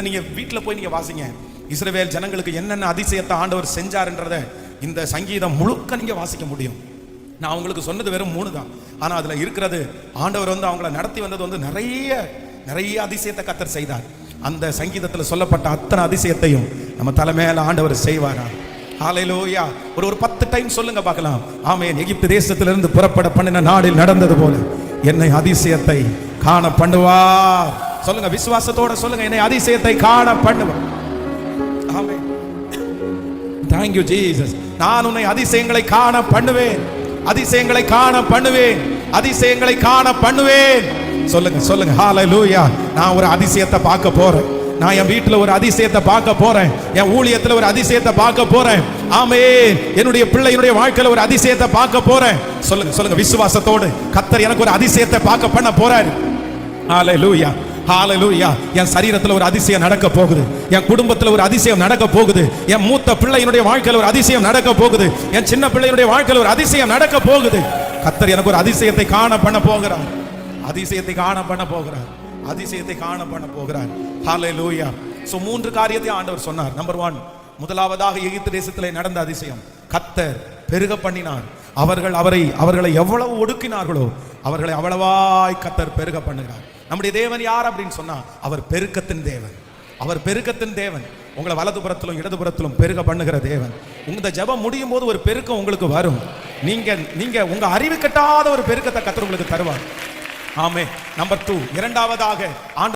சங்கீதத்தை நீங்க வீட்டில் போய் நீங்க வாசிங்க. இஸ்ரவேல் ஜனங்களுக்கு என்னென்ன அதிசயத்தை ஆண்டவர் செஞ்சாருன்றதை இந்த சங்கீதம் முழுக்க நீங்க வாசிக்க முடியும். நான் உங்களுக்கு சொன்னது வெறும் மூணு தான். ஆனா அதுல இருக்கிறது ஆண்டவர் வந்து அவங்கள நடத்தி வந்தது வந்து நிறைய நிறைய அதிசயத்தை கத்தர் செய்தார். அந்த சங்கீதத்துல சொல்லப்பட்ட அத்தனை அதிசயத்தையும் நம்ம தலைமையில ஆண்டவர் செய்வாரா? ஆலையிலோயா ஒரு ஒரு பத்து டைம் சொல்லுங்க பார்க்கலாம். ஆமென். எகிப்து தேசத்திலிருந்து புறப்பட பண்ணின நாடில் நடந்தது போல என்னை அதிசயத்தை காண பண்ணுவார். சொல்லுங்க விசுவாசத்தோட சொல்லுங்க என்னை அதிசயத்தை காண பண்ணுவேன் ஆமென் தேங்க்யூ ஜீசஸ் நான் உன்னை அதிசயங்களை காண பண்ணுவேன் அதிசயங்களை காண பண்ணுவேன் அதிசயங்களை காண பண்ணுவேன் சொல்லுங்க சொல்லுங்க. லூயா நான் ஒரு அதிசயத்தை பார்க்க போறேன். நான் என் வீட்டில் ஒரு அதிசயத்தை பார்க்க போறேன். என் ஊழியத்தில் ஒரு அதிசயத்தை பார்க்க போறேன். ஆமே என்னுடைய பிள்ளையினுடைய வாழ்க்கையில் ஒரு அதிசயத்தை பார்க்க போறேன். சொல்லுங்க சொல்லுங்க. விசுவாசத்தோடு கத்தர் எனக்கு ஒரு அதிசயத்தை பார்க்க பண்ண போறாரு. ஹalleluya ஹாலலூயா என் சரீரத்துல ஒரு அதிசயம் நடக்க போகுது. என் குடும்பத்துல ஒரு அதிசயம் நடக்க போகுது. என் மூத்த பிள்ளையினுடைய வாழ்க்கையில ஒரு அதிசயம் நடக்க போகுது. என் சின்ன பிள்ளையினுடைய வாழ்க்கையில் ஒரு அதிசயம் நடக்க போகுது. கத்தர் எனக்கு ஒரு அதிசயத்தை காண பண்ண போகிறார். அதிசயத்தை காண பண்ண போகிறார். அதிசயத்தை காண பண்ண போகிறார். லூயா சோ மூன்று காரியத்தை ஆண்டவர் சொன்னார். நம்பர் ஒன் முதலாவதாக எகிப்து தேசத்திலே நடந்த அதிசயம். கத்தர் பெருக பண்ணினார். அவர்கள் அவரை அவர்களை எவ்வளவு ஒடுக்கினார்களோ அவர்களை அவ்வளவாய் கத்தர் பெருக பண்ணுகிறார். நம்முடைய தேவன் யார் அப்படின்னு சொன்னா அவர் பெருக்கத்தின் தேவன். அவர் பெருக்கத்தின் தேவன். உங்களை வலதுபுறத்திலும் இடதுபுறத்திலும் பெருக பண்ணுகிற தேவன். உங்க ஜெபம் முடியும் போது ஒரு பெருக்கம் உங்களுக்கு வரும். நீங்க நீங்க உங்க அறிவு கட்டாத ஒரு பெருக்கத்தை கத்தர் உங்களுக்கு தருவார். ஆமே நம்பர் டூ இரண்டாவதாக ஆண்டு